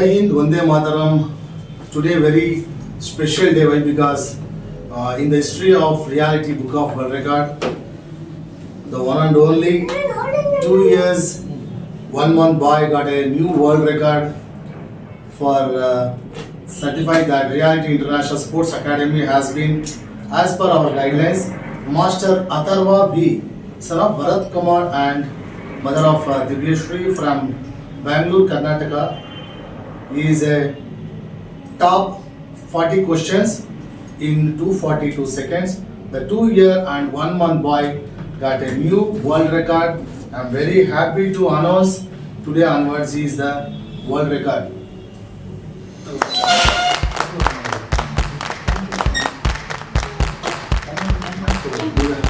Jai Hind, Vande Mataram. Today very special day why because uh, in the history of reality book of world record, the one and only two years, one month boy got a new world record for uh, that Reality International Sports Academy has been, as per our guidelines, Master Atharva B, son of Bharat Kumar and mother of uh, Divyashri from Bangalore, Karnataka. Is a top 40 questions in 242 seconds. The two year and one month boy got a new world record. I'm very happy to announce today onwards he is the world record. Jai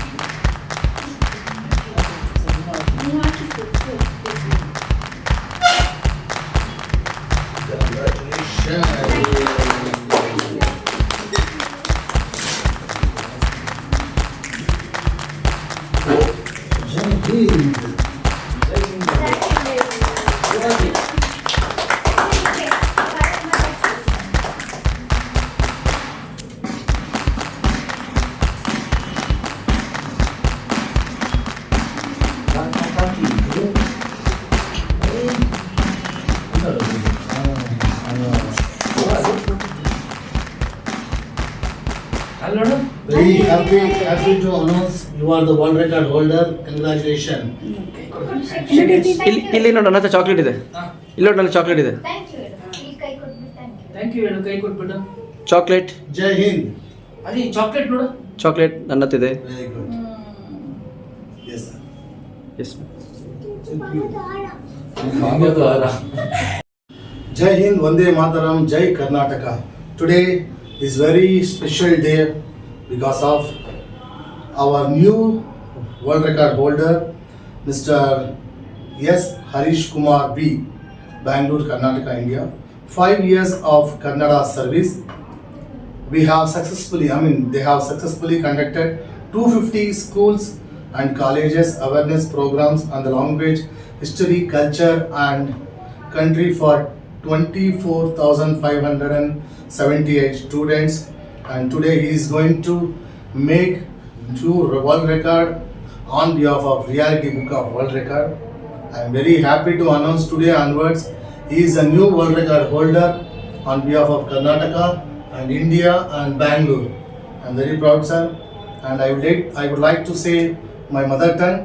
As we do announce, you are the world record holder. ಇಲ್ಲಿ ನೋಡೋ ನನ್ನ chocolate ಇದೆ. ಇಲ್ಲಿ ನೋಡಿ ನನ್ನ chocolate ಇದೆ. Chocolate Jai Hind. ಅದೇ chocolate ನೋಡು. ಚಾಕ್ಲೇಟ್ ನನ್ನ ಹತ್ತಿದೆ Jai Hind Vande Mataram Jai Karnataka. Today is very special day because of our new world record holder, Mr. S. Harish Kumar B, Bangalore, Karnataka, India. Five years of Kannada service. We have successfully, I mean, they have successfully conducted 250 schools and colleges awareness programs on the language, history, culture, and country for 24,578 students. And today he is going to make two world record on behalf of Reality Book of World Record. I am very happy to announce today onwards he is a new world record holder on behalf of Karnataka and India and Bangalore. I am very proud, sir. And I would like, I would like to say my mother tongue.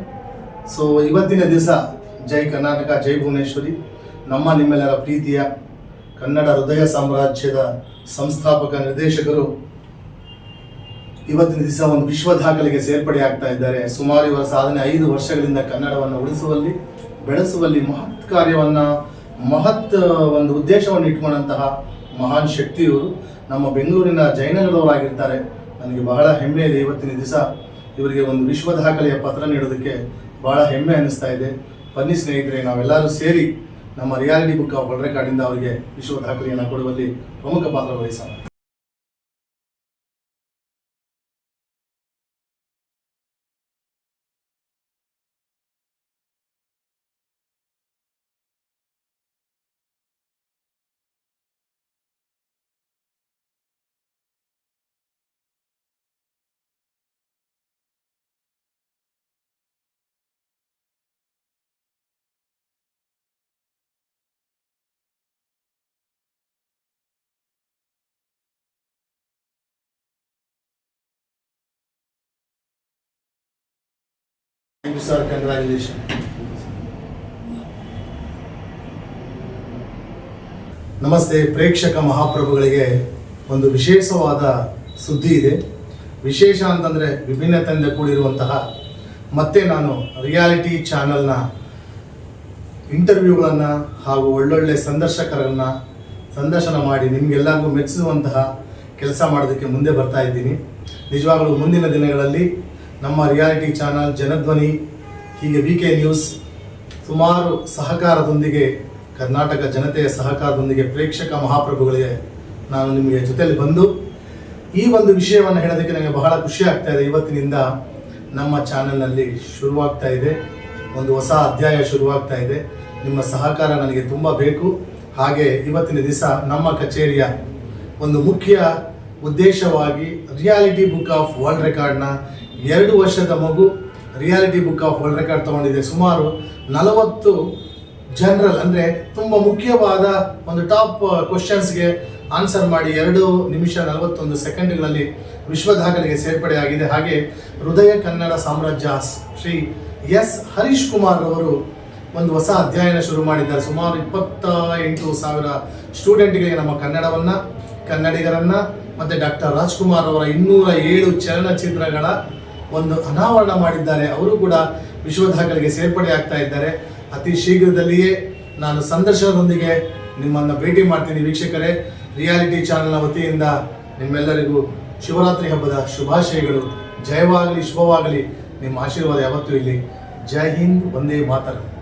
So ಇವತ್ತಿನ ದಿವಸ ಜೈ ಕರ್ನಾಟಕ ಜೈ ಭುವನೇಶ್ವರಿ ನಮ್ಮ ನಿಮ್ಮೆಲ್ಲರ ಪ್ರೀತಿಯ ಕನ್ನಡ ಹೃದಯ ಸಾಮ್ರಾಜ್ಯದ ಸಂಸ್ಥಾಪಕ ನಿರ್ದೇಶಕರು ಇವತ್ತಿನ ದಿವಸ ಒಂದು ವಿಶ್ವ ದಾಖಲೆಗೆ ಸೇರ್ಪಡೆ ಆಗ್ತಾ ಇದ್ದಾರೆ. ಸುಮಾರು ಇವರ ಸಾಧನೆ ಐದು ವರ್ಷಗಳಿಂದ ಕನ್ನಡವನ್ನು ಉಳಿಸುವಲ್ಲಿ, ಬೆಳೆಸುವಲ್ಲಿ ಮಹತ್ ಕಾರ್ಯವನ್ನ, ಮಹತ್ ಒಂದು ಉದ್ದೇಶವನ್ನು ಇಟ್ಕೊಂಡಂತಹ ಮಹಾನ್ ಶಕ್ತಿಯವರು ನಮ್ಮ ಬೆಂಗಳೂರಿನ ಜೈನಗಳವರಾಗಿರ್ತಾರೆ ನನಗೆ ಬಹಳ ಹೆಮ್ಮೆ ಇದೆ ಇವತ್ತಿನ ದಿವಸ ಇವರಿಗೆ ಒಂದು ವಿಶ್ವ ದಾಖಲೆಯ ಪತ್ರ ನೀಡೋದಕ್ಕೆ ಬಹಳ ಹೆಮ್ಮೆ ಅನ್ನಿಸ್ತಾ ಇದೆ. ಬನ್ನಿ ಸ್ನೇಹಿತರೆ, ನಾವೆಲ್ಲರೂ ಸೇರಿ ನಮ್ಮ ರಿಯಾಲಿಟಿ ಬುಕ್ ಆಫ್ ವರ್ಲ್ಡ್ ಅವರಿಗೆ ವಿಶ್ವ ದಾಖಲೆಯನ್ನು ಕೊಡುವಲ್ಲಿ ಪ್ರಮುಖ ಪಾತ್ರ ವಹಿಸೋಣ. Thank sir. Congratulations. ನಮಸ್ತೆ, ಪ್ರೇಕ್ಷಕ ಮಹಾಪ್ರಭುಗಳಿಗೆ ಒಂದು ವಿಶೇಷವಾದ ಸುದ್ದಿ ಇದೆ ವಿಶೇಷ ಅಂತಂದರೆ ವಿಭಿನ್ನತೆಯಿಂದ ಕೂಡಿರುವಂತಹ ಮತ್ತೆ ನಾನು ರಿಯಾಲಿಟಿ ಚಾನಲ್ನ ಇಂಟರ್ವ್ಯೂಗಳನ್ನು ಹಾಗೂ ಒಳ್ಳೊಳ್ಳೆ ಸಂದರ್ಶಕರನ್ನು ಸಂದರ್ಶನ ಮಾಡಿ ನಿಮಗೆಲ್ಲರಿಗೂ ಮೆಚ್ಚಿಸುವಂತಹ ಕೆಲಸ ಮಾಡೋದಕ್ಕೆ ಮುಂದೆ ಬರ್ತಾ ಇದ್ದೀನಿ ನಿಜವಾಗಲೂ ಮುಂದಿನ ದಿನಗಳಲ್ಲಿ ನಮ್ಮ ರಿಯಾಲಿಟಿ ಚಾನಲ್ ಜನಧ್ವನಿ, ಹೀಗೆ ವಿ ಕೆ ನ್ಯೂಸ್ ಸುಮಾರು ಸಹಕಾರದೊಂದಿಗೆ, ಕರ್ನಾಟಕ ಜನತೆಯ ಸಹಕಾರದೊಂದಿಗೆ ಪ್ರೇಕ್ಷಕ ಮಹಾಪ್ರಭುಗಳಿಗೆ ನಾನು ನಿಮಗೆ ಜೊತೆಯಲ್ಲಿ ಬಂದು, ಈ ಒಂದು ವಿಷಯವನ್ನು ಹೇಳೋದಕ್ಕೆ ನನಗೆ ಬಹಳ ಖುಷಿ ಆಗ್ತಾ ಇದೆ. ಇವತ್ತಿನಿಂದ ನಮ್ಮ ಚಾನಲ್ನಲ್ಲಿ ಶುರುವಾಗ್ತಾ ಇದೆ. ಒಂದು ಹೊಸ ಅಧ್ಯಾಯ ಶುರುವಾಗ್ತಾ ಇದೆ. ನಿಮ್ಮ ಸಹಕಾರ ನನಗೆ ತುಂಬ ಬೇಕು. ಹಾಗೆ ಇವತ್ತಿನ ದಿವಸ ನಮ್ಮ ಕಚೇರಿಯ ಒಂದು ಮುಖ್ಯ ಉದ್ದೇಶವಾಗಿ ರಿಯಾಲಿಟಿ ಬುಕ್ ಆಫ್ ವರ್ಲ್ಡ್ ರೆಕಾರ್ಡ್ನ ಎರಡು ವರ್ಷದ ಮಗು reality book of world record ತಗೊಂಡಿದೆ. ಸುಮಾರು ನಲವತ್ತು ಜನರಲ್ ಅಂದರೆ ತುಂಬ ಮುಖ್ಯವಾದ ಒಂದು ಟಾಪ್ ಕ್ವಶನ್ಸ್ಗೆ ಆನ್ಸರ್ ಮಾಡಿ ಎರಡು ನಿಮಿಷ ನಲವತ್ತೊಂದು ಸೆಕೆಂಡ್ಗಳಲ್ಲಿ ವಿಶ್ವ ದಾಖಲೆಗೆ ಸೇರ್ಪಡೆಯಾಗಿದೆ ಹಾಗೆ ಹೃದಯ ಕನ್ನಡ ಸಾಮ್ರಾಜ್ಯ ಶ್ರೀ ಎಸ್. ಹರೀಶ್ ಕುಮಾರ್ ಅವರು ಒಂದು ಹೊಸ ಅಧ್ಯಯನ ಶುರು ಮಾಡಿದ್ದಾರೆ. ಸುಮಾರು ಇಪ್ಪತ್ತ ಎಂಟು ಸಾವಿರ ಸ್ಟೂಡೆಂಟ್ಗಳಿಗೆ ನಮ್ಮ ಕನ್ನಡವನ್ನು, ಕನ್ನಡಿಗರನ್ನು ಮತ್ತು ಡಾಕ್ಟರ್ ರಾಜ್ಕುಮಾರ್ ಅವರ ಇನ್ನೂರ ಏಳು ಚಲನಚಿತ್ರಗಳ ಒಂದು ಅನಾವರಣ ಮಾಡಿದ್ದಾರೆ. ಅವರು ಕೂಡ ವಿಶ್ವ ದಾಖಲೆಗೆ ಸೇರ್ಪಡೆ ಆಗ್ತಾ ಇದ್ದಾರೆ. ಅತಿ ಶೀಘ್ರದಲ್ಲಿಯೇ ನಾನು ಸಂದರ್ಶನದೊಂದಿಗೆ ನಿಮ್ಮನ್ನು ಭೇಟಿ ಮಾಡ್ತೀನಿ ವೀಕ್ಷಕರೇ. ರಿಯಾಲಿಟಿ ಚಾನಲ್ನ ವತಿಯಿಂದ ನಿಮ್ಮೆಲ್ಲರಿಗೂ ಶಿವರಾತ್ರಿ ಹಬ್ಬದ ಶುಭಾಶಯಗಳು. ಜಯವಾಗಲಿ, ಶುಭವಾಗಲಿ. ನಿಮ್ಮ ಆಶೀರ್ವಾದ ಯಾವತ್ತೂ ಇಲ್ಲಿ. ಜೈ ಹಿಂದ್ ಒಂದೇ ಮಾತರಂ.